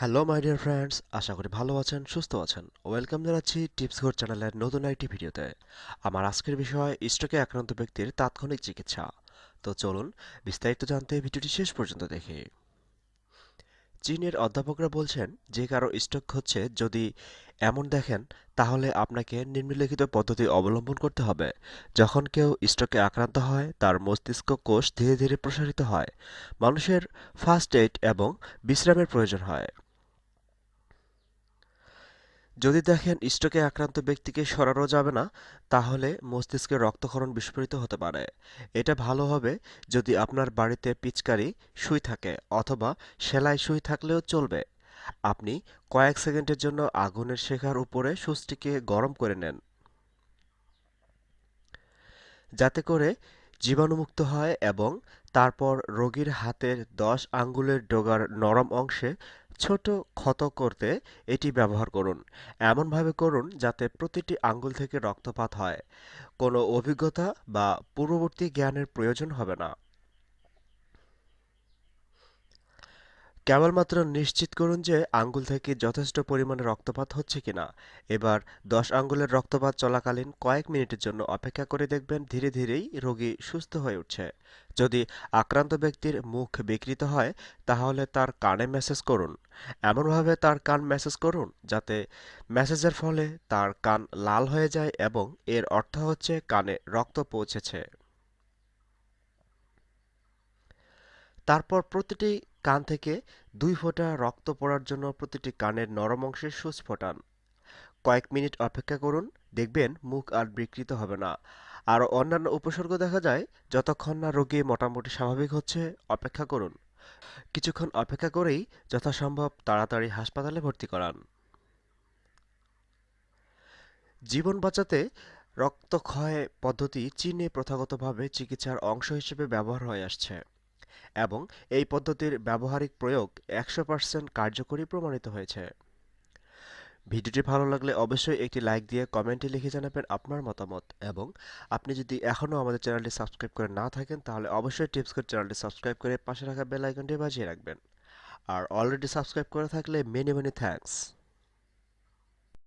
Hello my dear friends আশা করি ভালো আছেন, সুস্থ আছেন। ওয়েলকাম জানাচ্ছি টিপস ঘর চ্যানেলের নতুন একটি ভিডিওতে। আমার আজকের বিষয়, স্ট্রোকে আক্রান্ত ব্যক্তির তাৎক্ষণিক চিকিৎসা। তো চলুন, বিস্তারিত জানতে ভিডিওটি শেষ পর্যন্ত দেখি। চীনের অধ্যাপকরা বলছেন, যে কারও স্ট্রোক হচ্ছে যদি এমন দেখেন, তাহলে আপনাকে নিম্নলিখিত পদ্ধতি অবলম্বন করতে হবে। যখন কেউ স্ট্রোকে আক্রান্ত হয়, তার মস্তিষ্ক কোষ ধীরে ধীরে প্রসারিত হয়। মানুষের ফার্স্ট এইড এবং বিশ্রামের প্রয়োজন হয়। যদি দেখেন স্ট্রোকে আক্রান্ত ব্যক্তিকে সরানো যাবে না, তাহলে মস্তিষ্কে রক্তক্ষরণ বিস্ফোরিত হতে পারে। এটা ভালো হবে যদি আপনার বাড়িতে পিচকারি, সুই থাকে অথবা সেলাই সুই থাকলেও চলবে। আপনি কয়েক সেকেন্ডের জন্য আগুনের শেখার উপরে সুচটিকে গরম করে নেন। যাতে করে জীবাণুমুক্ত হয় এবং তারপর রোগীর হাতের দশ আঙ্গুলের ডোগার নরম অংশে ছোট ক্ষত করতে এটি ব্যবহার করুন। এমনভাবে করুন যাতে প্রতিটি আঙ্গুল থেকে রক্তপাত হয়। কোনো অভিজ্ঞতা বা পূর্ববর্তী জ্ঞানের প্রয়োজন হবে না। কেবলমাত্র নিশ্চিত করুন যে আঙ্গুল থেকে যথেষ্ট পরিমাণে রক্তপাত হচ্ছে কিনা। এবার দশ আঙ্গুলের রক্তপাত চলাকালীন কয়েক মিনিটের জন্য অপেক্ষা করে দেখবেন ধীরে ধীরেই রোগী সুস্থ হয়ে উঠছে। যদি আক্রান্ত ব্যক্তির মুখ বিকৃত হয়, তাহলে তার কানে মেসেজ করুন। এমনভাবে তার কান মেসেজ করুন যাতে মেসেজের ফলে তার কান লাল হয়ে যায় এবং এর অর্থ হচ্ছে কানে রক্ত পৌঁছেছে। তারপর প্রতিটি কান থেকে দুই ফোঁটা রক্ত পড়ার জন্য প্রতিটি কানের নরম অংশে সূচ ফোটান। কয়েক মিনিট অপেক্ষা করুন, দেখবেন মুখ আর বিকৃত হবে না। আর অন্যান্য উপসর্গ দেখা যায়, যতক্ষণ না রোগী মোটামুটি স্বাভাবিক হচ্ছে, অপেক্ষা করুন। কিছুক্ষণ অপেক্ষা করেই যথাসম্ভব তাড়াতাড়ি হাসপাতালে ভর্তি করান। জীবন বাঁচাতে রক্তক্ষয় পদ্ধতি চীনে প্রথাগতভাবে চিকিৎসার অংশ হিসেবে ব্যবহার হয়ে আসছে। এবং এই পদ্ধতির ব্যবহারিক প্রয়োগ একশো পার্সেন্ট কার্যকরী প্রমাণিত হয়েছে। ভিডিওটি ভালো লাগলে অবশ্যই একটি লাইক দিয়ে কমেন্টে লিখে জানাবেন আপনার মতামত এবং আপনি যদি এখনও আমাদের চ্যানেলটি সাবস্ক্রাইব করে না থাকেন, তাহলে অবশ্যই টিপস কোড চ্যানেলটি সাবস্ক্রাইব করে পাশে রাখা বেল আইকনটি বাজিয়ে রাখবেন। আর অলরেডি সাবস্ক্রাইব করে থাকলে মেনি মেনি থ্যাঙ্কস